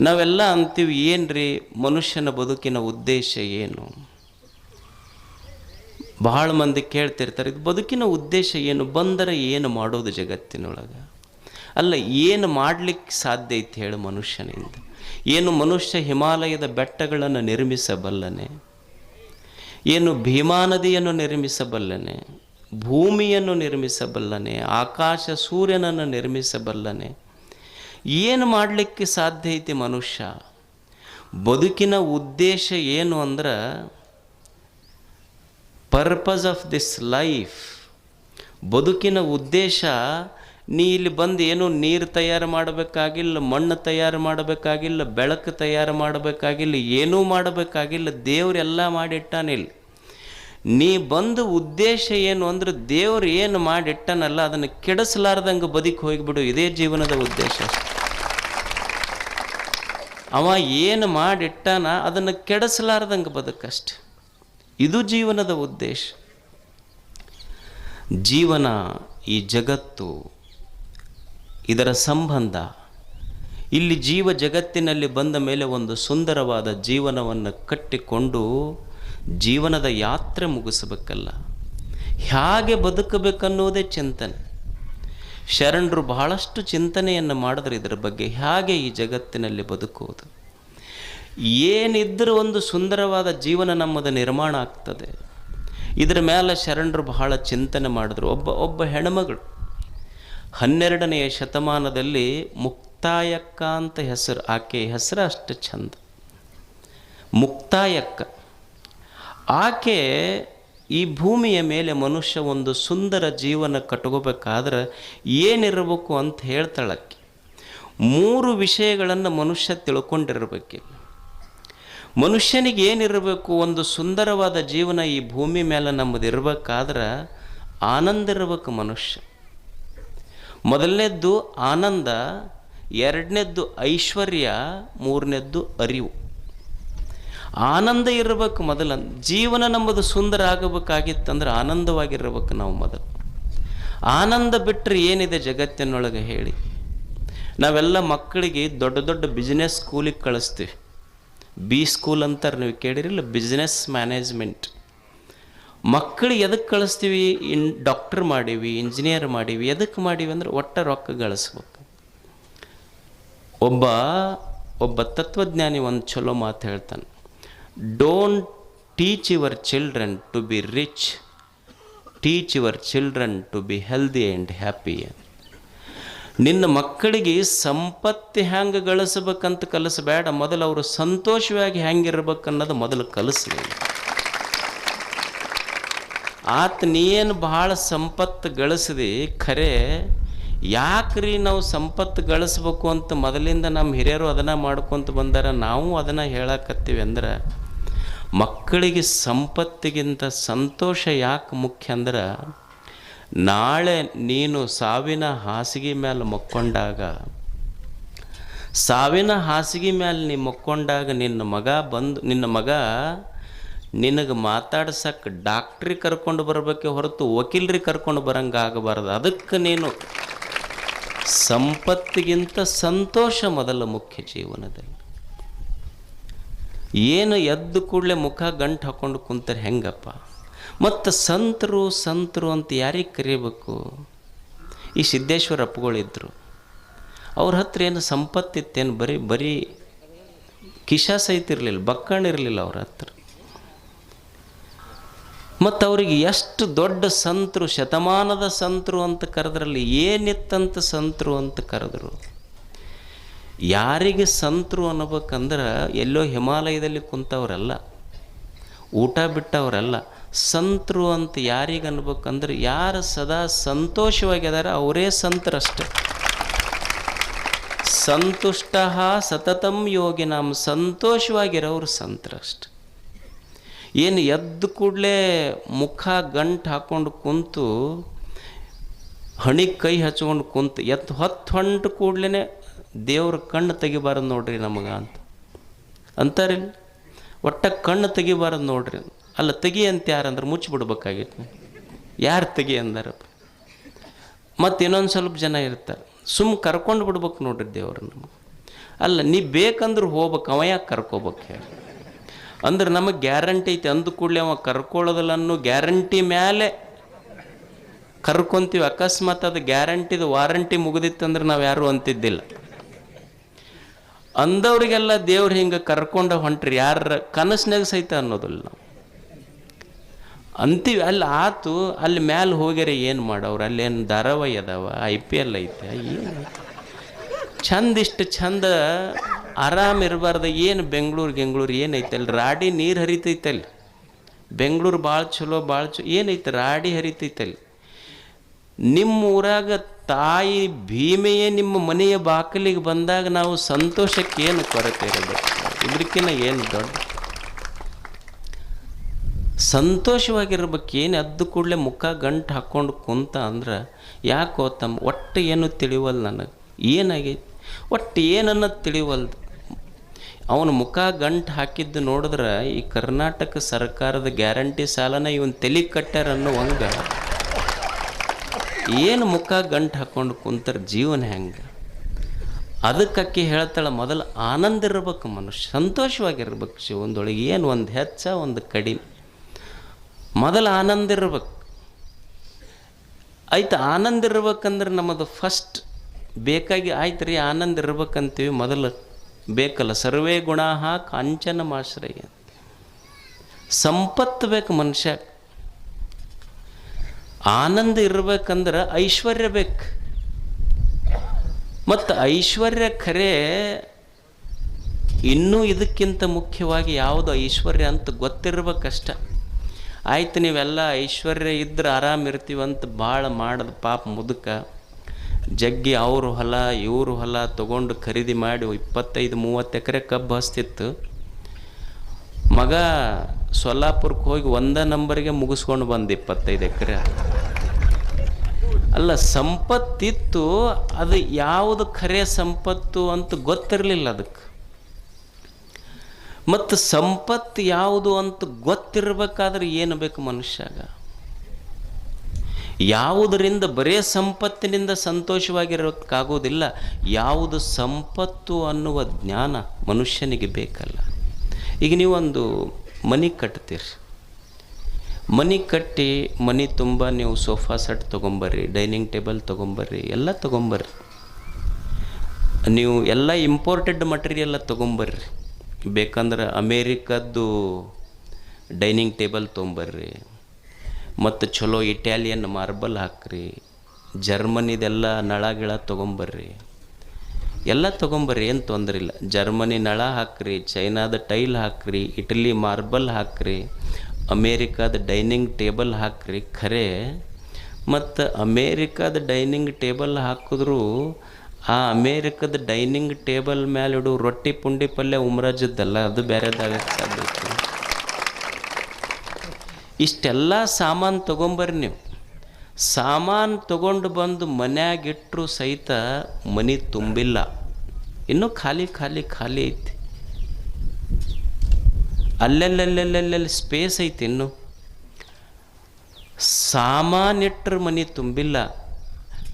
ನಾವೆಲ್ಲ ಅಂತೀವಿ, ಏನ್ರಿ ಮನುಷ್ಯನ ಬದುಕಿನ ಉದ್ದೇಶ ಏನು? ಬಹಳ ಮಂದಿ ಕೇಳ್ತಿರ್ತಾರೆ, ಇದು ಬದುಕಿನ ಉದ್ದೇಶ ಏನು? ಬಂದರೆ ಏನು ಮಾಡೋದು ಜಗತ್ತಿನೊಳಗೆ? ಅಲ್ಲ, ಏನು ಮಾಡಲಿಕ್ಕೆ ಸಾಧ್ಯ ಐತೆ ಹೇಳು ಮನುಷ್ಯನಿಂದ? ಏನು ಮನುಷ್ಯ ಹಿಮಾಲಯದ ಬೆಟ್ಟಗಳನ್ನು ನಿರ್ಮಿಸಬಲ್ಲನೆ? ಏನು ಭೀಮಾ ನದಿಯನ್ನು ನಿರ್ಮಿಸಬಲ್ಲನೆ? ಭೂಮಿಯನ್ನು ನಿರ್ಮಿಸಬಲ್ಲನೆ? ಆಕಾಶ ಸೂರ್ಯನನ್ನು ನಿರ್ಮಿಸಬಲ್ಲನೆ? ಏನು ಮಾಡಲಿಕ್ಕೆ ಸಾಧ್ಯ ಐತಿ ಮನುಷ್ಯ? ಬದುಕಿನ ಉದ್ದೇಶ ಏನು ಅಂದ್ರೆ ಪರ್ಪಸ್ ಆಫ್ ದಿಸ್ ಲೈಫ್ ಬದುಕಿನ ಉದ್ದೇಶ, ನೀ ಇಲ್ಲಿ ಬಂದು ಏನು ನೀರು ತಯಾರು ಮಾಡಬೇಕಾಗಿಲ್ಲ, ಮಣ್ಣು ತಯಾರು ಮಾಡಬೇಕಾಗಿಲ್ಲ, ಬೆಳಕು ತಯಾರು ಮಾಡಬೇಕಾಗಿಲ್ಲ, ಏನೂ ಮಾಡಬೇಕಾಗಿಲ್ಲ ದೇವರೆಲ್ಲ ಮಾಡಿಟ್ಟಾನಿಲ್ಲ ನೀ ಬಂದು ಉದ್ದೇಶ ಏನು ಅಂದ್ರೆ ದೇವ್ರು ಏನು ಮಾಡಿಟ್ಟನಲ್ಲ, ಅದನ್ನು ಕೆಡಿಸಲಾರ್ದಂಗೆ ಬದುಕಿ ಹೋಗಿಬಿಡು, ಇದೇ ಜೀವನದ ಉದ್ದೇಶ. ಅವ ಏನು ಮಾಡಿಟ್ಟಾನ ಅದನ್ನು ಕೆಡಿಸಲಾರ್ದಂಗೆ ಬದುಕಷ್ಟೆ. ಇದು ಜೀವನದ ಉದ್ದೇಶ. ಜೀವನ ಈ ಜಗತ್ತು, ಇದರ ಸಂಬಂಧ, ಇಲ್ಲಿ ಜೀವ ಜಗತ್ತಿನಲ್ಲಿ ಬಂದ ಮೇಲೆ ಒಂದು ಸುಂದರವಾದ ಜೀವನವನ್ನು ಕಟ್ಟಿಕೊಂಡು ಜೀವನದ ಯಾತ್ರೆ ಮುಗಿಸಬೇಕಲ್ಲ. ಹೇಗೆ ಬದುಕಬೇಕನ್ನೋದೇ ಚಿಂತನೆ. ಶರಣರು ಬಹಳಷ್ಟು ಚಿಂತನೆಯನ್ನು ಮಾಡಿದ್ರು ಇದರ ಬಗ್ಗೆ. ಹೇಗೆ ಈ ಜಗತ್ತಿನಲ್ಲಿ ಬದುಕುವುದು? ಏನಿದ್ದರೂ ಒಂದು ಸುಂದರವಾದ ಜೀವನ ನಮ್ಮದು ನಿರ್ಮಾಣ ಆಗ್ತದೆ. ಇದರ ಮೇಲೆ ಶರಣರು ಬಹಳ ಚಿಂತನೆ ಮಾಡಿದ್ರು. ಒಬ್ಬ ಒಬ್ಬ ಹೆಣ್ಮಗಳು ಹನ್ನೆರಡನೆಯ ಶತಮಾನದಲ್ಲಿ ಮುಕ್ತಾಯಕ್ಕ ಅಂತ ಹೆಸರು, ಆಕೆ ಹೆಸರು ಅಷ್ಟು ಚಂದ. ಮುಕ್ತಾಯಕ್ಕ. ಆಕೆ ಈ ಭೂಮಿಯ ಮೇಲೆ ಮನುಷ್ಯ ಒಂದು ಸುಂದರ ಜೀವನ ಕಟ್ಕೋಬೇಕಾದ್ರೆ ಏನಿರಬೇಕು ಅಂತ ಹೇಳ್ತಾಳಕ್ಕೆ. ಮೂರು ವಿಷಯಗಳನ್ನು ಮನುಷ್ಯ ತಿಳ್ಕೊಂಡಿರಬೇಕು. ಮನುಷ್ಯನಿಗೆ ಏನಿರಬೇಕು, ಒಂದು ಸುಂದರವಾದ ಜೀವನ ಈ ಭೂಮಿ ಮೇಲೆ ನಮ್ಮದು ಇರಬೇಕಾದ್ರೆ ಆನಂದ ಇರಬೇಕು ಮನುಷ್ಯ. ಮೊದಲನೇದ್ದು ಆನಂದ, ಎರಡನೇದ್ದು ಐಶ್ವರ್ಯ, ಮೂರನೇದ್ದು ಅರಿವು. ಆನಂದ ಇರಬೇಕು ಮೊದಲ. ಜೀವನ ನಮ್ಮದು ಸುಂದರ ಆಗಬೇಕಾಗಿತ್ತಂದ್ರೆ ಆನಂದವಾಗಿರ್ಬೇಕು ನಾವು ಮೊದಲು. ಆನಂದ ಬಿಟ್ಟರೆ ಏನಿದೆ ಜಗತ್ತಿನೊಳಗೆ ಹೇಳಿ. ನಾವೆಲ್ಲ ಮಕ್ಕಳಿಗೆ ದೊಡ್ಡ ದೊಡ್ಡ ಬಿಸ್ನೆಸ್ ಸ್ಕೂಲಿಗೆ ಕಳಿಸ್ತೀವಿ. ಬಿ ಸ್ಕೂಲ್ ಅಂತಾರೆ ನೀವು ಕೇಳಿರಿಲ್ಲ ಬಿಸ್ನೆಸ್ ಮ್ಯಾನೇಜ್ಮೆಂಟ್ ಮಕ್ಕಳು ಎದಕ್ಕೆ ಕಳಿಸ್ತೀವಿ? ಇನ್ ಡಾಕ್ಟ್ರ್ ಮಾಡೀವಿ ಇಂಜಿನಿಯರ್ ಮಾಡೀವಿ. ಎದಕ್ಕೆ ಮಾಡೀವಿ ಅಂದ್ರೆ ಒಟ್ಟ ರೊಕ್ಕ ಗಳಿಸ್ಬೇಕು. ಒಬ್ಬ ಒಬ್ಬ ತತ್ವಜ್ಞಾನಿ ಒಂದು ಚಲೋ ಮಾತು ಹೇಳ್ತಾನೆ. Don't teach your children to be rich teach your children to be healthy and happy ನಿನ್ನ ಮಕ್ಕಳಿಗೆ ಸಂಪತ್ತು ಹೆಂಗೆ ಗಳಿಸ್ಬೇಕಂತ ಕಲಿಸಬೇಡ. ಮೊದಲು ಅವರು ಸಂತೋಷವಾಗಿ ಅನ್ನೋದು ಮೊದಲು ಕಲಿಸ್ಲಿ. ಆತ ನೀನು ಭಾಳ ಸಂಪತ್ತು ಗಳಿಸಿದಿ? ಖರೆ, ಯಾಕ್ರಿ ನಾವು ಸಂಪತ್ತು ಗಳಿಸ್ಬೇಕು ಅಂತ ಮೊದಲಿಂದ ನಮ್ಮ ಹಿರಿಯರು ಅದನ್ನು ಮಾಡ್ಕೊತ ಬಂದಾರ. ನಾವು ಅದನ್ನು ಹೇಳಕತ್ತೀವಿ ಅಂದ್ರೆ ಮಕ್ಕಳಿಗೆ ಸಂಪತ್ತಿಗಿಂತ ಸಂತೋಷ ಯಾಕೆ ಮುಖ್ಯ ಅಂದ್ರೆ, ನಾಳೆ ನೀನು ಸಾವಿನ ಹಾಸಿಗೆ ಮೇಲೆ ಮಕ್ಕೊಂಡಾಗ, ಸಾವಿನ ಹಾಸಿಗೆ ಮೇಲೆ ನೀ ಮಕ್ಕೊಂಡಾಗ ನಿನ್ನ ಮಗ ಬಂದು, ನಿನ್ನ ಮಗ ನಿನಗೆ ಮಾತಾಡ್ಸಕ್ಕೆ ಡಾಕ್ಟ್ರಿಗೆ ಕರ್ಕೊಂಡು ಬರಬೇಕೆ ಹೊರತು ವಕೀಲರಿಗೆ ಕರ್ಕೊಂಡು ಬರಂಗೆ ಆಗಬಾರ್ದು. ಅದಕ್ಕೆ ನೀನು ಸಂಪತ್ತಿಗಿಂತ ಸಂತೋಷ ಮೊದಲ ಮುಖ್ಯ ಜೀವನದಲ್ಲಿ. ಏನು ಎದ್ದು ಕೂಡಲೇ ಮುಖ ಗಂಟು ಹಾಕ್ಕೊಂಡು ಕುಂತಾರೆ ಹೆಂಗಪ್ಪ? ಮತ್ತು ಸಂತರು ಸಂತರು ಅಂತ ಯಾರಿಗೆ ಕರಿಬೇಕು? ಈ ಸಿದ್ದೇಶ್ವರ ಅಪ್ಪಗಳಿದ್ರು ಅವ್ರ ಹತ್ರ ಏನು ಸಂಪತ್ತಿತ್ತೇನು ಬರೀ ಬರೀ ಕಿಶ ಸಹಿತ ಇರಲಿಲ್ಲ ಬಕ್ಕಣಿರಲಿಲ್ಲ ಅವ್ರ ಹತ್ರ. ಮತ್ತು ಅವರಿಗೆ ಎಷ್ಟು ದೊಡ್ಡ ಸಂತರು, ಶತಮಾನದ ಸಂತರು ಅಂತ ಕರೆದ್ರಲ್ಲಿ ಏನಿತ್ತಂತ ಸಂತರು ಅಂತ ಕರೆದ್ರು. ಯಾರಿಗೆ ಸಂತರು ಅನ್ನಬೇಕಂದ್ರೆ ಎಲ್ಲೋ ಹಿಮಾಲಯದಲ್ಲಿ ಕುಂತವರಲ್ಲ, ಊಟ ಬಿಟ್ಟವರಲ್ಲ. ಸಂತರು ಅಂತ ಯಾರಿಗೆ ಅನ್ಬೇಕಂದ್ರೆ ಯಾರು ಸದಾ ಸಂತೋಷವಾಗಿದ್ದಾರೆ ಅವರೇ ಸಂತರಷ್ಟೆ. ಸಂತುಷ್ಟ ಸತತಂ ನಮ್ಮ ಸಂತೋಷವಾಗಿರೋರು ಸಂತರಷ್ಟೆ. ಏನು ಎದ್ದು ಕೂಡಲೇ ಮುಖ ಗಂಟು ಹಾಕ್ಕೊಂಡು ಕುಂತು ಹಣಿಗೆ ಕೈ ಹಚ್ಕೊಂಡು ಕುಂತು, ಎತ್ತು ಹೊತ್ತು ಹೊಂಟು ಕೂಡಲೇ ದೇವ್ರ ಕಣ್ಣು ತೆಗಿಬಾರದು ನೋಡ್ರಿ ನಮಗೆ ಅಂತ. ಅಂತಾರಿಲ್ಲ. ಒಟ್ಟ ಕಣ್ಣು ತೆಗಿಬಾರದು ನೋಡ್ರಿ. ಅಲ್ಲ ತೆಗಿ ಅಂತ ಯಾರಂದ್ರೆ ಮುಚ್ಚಿಬಿಡ್ಬೇಕಾಗಿತ್ತು ಯಾರು ತೆಗಿ ಅಂದಾರಪ್ಪ ಮತ್ತು ಇನ್ನೊಂದು ಸ್ವಲ್ಪ ಜನ ಇರ್ತಾರೆ. ಸುಮ್ಮ ಕರ್ಕೊಂಡು ಬಿಡ್ಬೇಕು ನೋಡ್ರಿ ದೇವ್ರ ನಮಗೆ. ಅಲ್ಲ ನೀ ಬೇಕಂದ್ರೆ ಹೋಗ್ಬೇಕು, ಅವ ಯಾಕೆ ಕರ್ಕೋಬೇಕು ಹೇಳಿ. ಅಂದ್ರೆ ನಮಗೆ ಗ್ಯಾರಂಟಿ ಐತೆ, ಅಂದ ಕೂಡಲೇ ಅವ ಕರ್ಕೊಳ್ಳೋದಿಲ್ಲ ಅನ್ನೋ ಗ್ಯಾರಂಟಿ ಮೇಲೆ ಕರ್ಕೊಂತೀವಿ. ಅಕಸ್ಮಾತ್ ಅದು ಗ್ಯಾರಂಟಿದು ವಾರಂಟಿ ಮುಗಿದಿತ್ತಂದ್ರೆ ನಾವು ಯಾರು ಅಂತಿದ್ದಿಲ್ಲ. ಅಂದವ್ರಿಗೆಲ್ಲ ದೇವ್ರು ಹಿಂಗೆ ಕರ್ಕೊಂಡು ಹೊಂಟ್ರಿ ಯಾರ ಕನಸ್ನಾಗ ಸಹಿತ ಅನ್ನೋದಿಲ್ಲ ನಾವು. ಅಂತೀವಿ, ಅಲ್ಲಿ ಆತು, ಅಲ್ಲಿ ಮ್ಯಾಲೆ ಹೋಗ್ಯಾರ ಏನು ಮಾಡವ್ರು? ಅಲ್ಲೇನು ಧಾರಾವಾಹಿ ಅದಾವ? ಐ ಪಿ ಎಲ್ ಐತೆ, ಏನು ಚಂದ ಇಷ್ಟು ಚಂದ ಆರಾಮ ಇರಬಾರ್ದು, ಏನು ಬೆಂಗಳೂರು ಗೆಂಗಳೂರು ಏನೈತೆ? ಅಲ್ಲಿ ರಾಡಿ ನೀರು ಹರಿತೈತೆ ಅಲ್ಲಿ. ಬೆಂಗಳೂರು ಭಾಳ ಚಲೋ ಭಾಳ ಚಲೋ ಏನೈತೆ? ರಾಡಿ ಹರಿತೈತೆ ಅಲ್ಲಿ. ನಿಮ್ಮ ಊರಾಗ ತಾಯಿ ಭೀಮೆಯೇ ನಿಮ್ಮ ಮನೆಯ ಬಾಕಲಿಗೆ ಬಂದಾಗ ನಾವು ಸಂತೋಷಕ್ಕೆ ಏನು ಕೊರತೆ ಇರಬೇಕು? ಇದಕ್ಕಿಂತ ಏನು ದೊಡ್ಡ? ಸಂತೋಷವಾಗಿರ್ಬೇಕು ಏನು ಅದ್ದು ಕೂಡಲೇ ಮುಖ ಗಂಟು ಹಾಕ್ಕೊಂಡು ಕುಂತ ಅಂದ್ರೆ ಯಾಕೋ ತಮ್ಮ ಒಟ್ಟು ಏನು ತಿಳಿವಲ್ಲ ನನಗೆ? ಏನಾಗೈತಿ? ಒಟ್ಟು ಏನನ್ನೋದು ತಿಳಿವಲ್ದು? ಅವನು ಮುಖ ಗಂಟು ಹಾಕಿದ್ದು ನೋಡಿದ್ರೆ ಈ ಕರ್ನಾಟಕ ಸರ್ಕಾರದ ಗ್ಯಾರಂಟಿ ಸಾಲನ ಇವನು ತಲೆ ಕಟ್ಟ್ಯಾರ ಅನ್ನೋ ಹಂಗೆ ಏನು ಮುಖ ಗಂಟು ಹಾಕ್ಕೊಂಡು ಕುಂತಾರ ಜೀವನ ಹೆಂಗೆ? ಅದಕ್ಕೆ ಹೇಳ್ತಾಳೆ, ಮೊದಲು ಆನಂದ ಇರ್ಬೇಕು, ಮನುಷ್ಯ ಸಂತೋಷವಾಗಿರ್ಬೇಕು, ಜೀವನದೊಳಗೆ ಏನು ಒಂದು ಹೆಚ್ಚ, ಒಂದು ಕಡಿಮೆ. ಮೊದಲು ಆನಂದ ಇರ್ಬೇಕು. ಆಯ್ತು, ಆನಂದ ಇರ್ಬೇಕಂದ್ರೆ ನಮ್ಮದು ಫಸ್ಟ್ ಬೇಕಾಗಿ ಆಯ್ತು ರೀ ಆನಂದ ಇರ್ಬೇಕಂತೀವಿ ಮೊದಲು ಬೇಕಲ್ಲ. ಸರ್ವೇ ಗುಣ ಕಾಂಚನ ಮಾಶ್ರಯ ಸಂಪತ್ತು ಬೇಕು ಮನುಷ್ಯ ಆನಂದ ಇರ್ಬೇಕಂದ್ರೆ ಐಶ್ವರ್ಯ ಬೇಕು. ಮತ್ತು ಐಶ್ವರ್ಯ ಖರೆ ಇನ್ನೂ ಇದಕ್ಕಿಂತ ಮುಖ್ಯವಾಗಿ ಯಾವುದು ಐಶ್ವರ್ಯ ಅಂತ ಗೊತ್ತಿರ್ಬೇಕಷ್ಟ. ಆಯ್ತು ನೀವೆಲ್ಲ ಐಶ್ವರ್ಯ ಇದ್ರೆ ಆರಾಮ್ ಇರ್ತೀವಂತ ಭಾಳ ಮಾಡದ ಪಾಪ ಮುದುಕ. ಜಗ್ಗಿ ಅವರು ಹೊಲ, ಇವರು ಹೊಲ ತಗೊಂಡು ಖರೀದಿ ಮಾಡಿ ಇಪ್ಪತ್ತೈದು, ಮೂವತ್ತು ಎಕರೆ ಕಬ್ಬು ಹಸ್ತಿತ್ತು ಮಗ ಸೊಲ್ಲಾಪುರಕ್ಕೆ ಹೋಗಿ ಒಂದ ನಂಬರ್ಗೆ ಮುಗಿಸ್ಕೊಂಡು ಬಂದು ಇಪ್ಪತ್ತೈದು ಎಕರೆ. ಅಲ್ಲ, ಸಂಪತ್ತಿತ್ತು, ಅದು ಯಾವುದು ಖರೆ ಸಂಪತ್ತು ಅಂತ ಗೊತ್ತಿರಲಿಲ್ಲ ಅದಕ್ಕೆ. ಮತ್ತು ಸಂಪತ್ತು ಯಾವುದು ಅಂತ ಗೊತ್ತಿರಬೇಕಾದ್ರೆ ಏನು ಬೇಕು ಮನುಷ್ಯಾಗ? ಯಾವುದರಿಂದ ಬರೇ ಸಂಪತ್ತಿನಿಂದ ಸಂತೋಷವಾಗಿರೋಕ್ಕಾಗೋದಿಲ್ಲ, ಯಾವುದು ಸಂಪತ್ತು ಅನ್ನುವ ಜ್ಞಾನ ಮನುಷ್ಯನಿಗೆ ಬೇಕಲ್ಲ. ಈಗ ನೀವೊಂದು ಮನೆ ಕಟ್ತೀರಿ. ಮನೆ ಕಟ್ಟಿ ಮನೆ ತುಂಬ ನೀವು ಸೋಫಾ ಸೆಟ್ ತೊಗೊಂಬರ್ರಿ, ಡೈನಿಂಗ್ ಟೇಬಲ್ ತೊಗೊಂಬರ್ರಿ, ಎಲ್ಲ ತೊಗೊಂಬರ್ರಿ. ನೀವು ಎಲ್ಲ ಇಂಪೋರ್ಟೆಡ್ ಮಟೀರಿಯಲ್ಲ ತೊಗೊಂಬರ್ರಿ. ಬೇಕಂದ್ರೆ ಅಮೇರಿಕದ್ದು ಡೈನಿಂಗ್ ಟೇಬಲ್ ತೊಗೊಂಬರ್ರಿ, ಮತ್ತು ಚಲೋ ಇಟಾಲಿಯನ್ ಮಾರ್ಬಲ್ ಹಾಕ್ರಿ, ಜರ್ಮನಿದೆಲ್ಲ ನಳ ಗಿಳ ತೊಗೊಂಬರ್ರಿ. ಎಲ್ಲ ತೊಗೊಂಬರ್ರಿ, ಏನು ತೊಂದರೆ ಇಲ್ಲ. ಜರ್ಮನಿ ನಳ ಹಾಕ್ರಿ, ಚೈನಾದ ಟೈಲ್ ಹಾಕ್ರಿ, ಇಟಲಿ ಮಾರ್ಬಲ್ ಹಾಕ್ರಿ, ಅಮೇರಿಕಾದ ಡೈನಿಂಗ್ ಟೇಬಲ್ ಹಾಕ್ರಿ, ಖರೆ. ಮತ್ತು ಅಮೇರಿಕಾದ ಡೈನಿಂಗ್ ಟೇಬಲ್ ಹಾಕಿದ್ರು, ಆ ಅಮೇರಿಕದ ಡೈನಿಂಗ್ ಟೇಬಲ್ ಮೇಲೆ ಇಡು ರೊಟ್ಟಿ ಪುಂಡಿ ಪಲ್ಯ ಉಮ್ರಾಜದ್ದಲ್ಲ, ಅದು ಬೇರೆದಾಗಕ್ಕೆ ಇಷ್ಟೆಲ್ಲ ಸಾಮಾನು ತೊಗೊಂಬರ್ರಿ ನೀವು. ಸಾಮಾನು ತೊಗೊಂಡು ಬಂದು ಮನ್ಯಾಗಿಟ್ಟರು ಸಹಿತ ಮನೆ ತುಂಬಿಲ್ಲ. ಇನ್ನೂ ಖಾಲಿ ಖಾಲಿ ಖಾಲಿ ಐತಿ. ಅಲ್ಲೆಲ್ಲೆಲ್ಲೆಲ್ಲೆಲ್ಲಿ ಸ್ಪೇಸ್ ಐತಿ ಇನ್ನು. ಸಾಮಾನ್ಯಟ್ರ ಮನೆ ತುಂಬಿಲ್ಲ.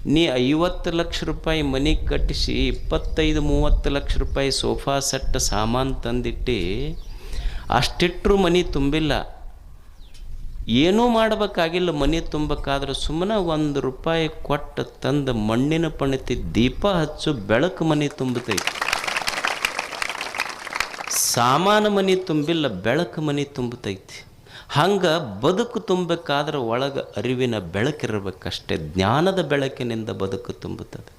ನೀ ಐವತ್ತು ಲಕ್ಷ ರೂಪಾಯಿ ಮನೆ ಕಟ್ಟಿಸಿ ಇಪ್ಪತ್ತೈದು, ಮೂವತ್ತು ಲಕ್ಷ ರೂಪಾಯಿ ಸೋಫಾ ಸೆಟ್ ಸಾಮಾನು ತಂದಿಟ್ಟು ಅಷ್ಟಿಟ್ಟರು ಮನೆ ತುಂಬಿಲ್ಲ. ಏನೂ ಮಾಡಬೇಕಾಗಿಲ್ಲ, ಮನೆ ತುಂಬಕ್ಕಾದ್ರೆ ಸುಮ್ಮನೆ ಒಂದು ರೂಪಾಯಿ ಕೊಟ್ಟು ತಂದು ಮಣ್ಣಿನ ಪಣತಿ ದೀಪ ಹಚ್ಚು ಬೆಳಕು ಮನೆ ತುಂಬತೈತಿ. ಸಾಮಾನು ಮನೆ ತುಂಬಿಲ್ಲ, ಬೆಳಕು ಮನೆ ತುಂಬತೈತಿ ಹಂಗೆ ಬದುಕು ತುಂಬಬೇಕಾದ್ರೆ ಒಳಗೆ ಅರಿವಿನ ಬೆಳಕಿರಬೇಕಷ್ಟೇ, ಜ್ಞಾನದ ಬೆಳಕಿನಿಂದ ಬದುಕು ತುಂಬುತ್ತದೆ.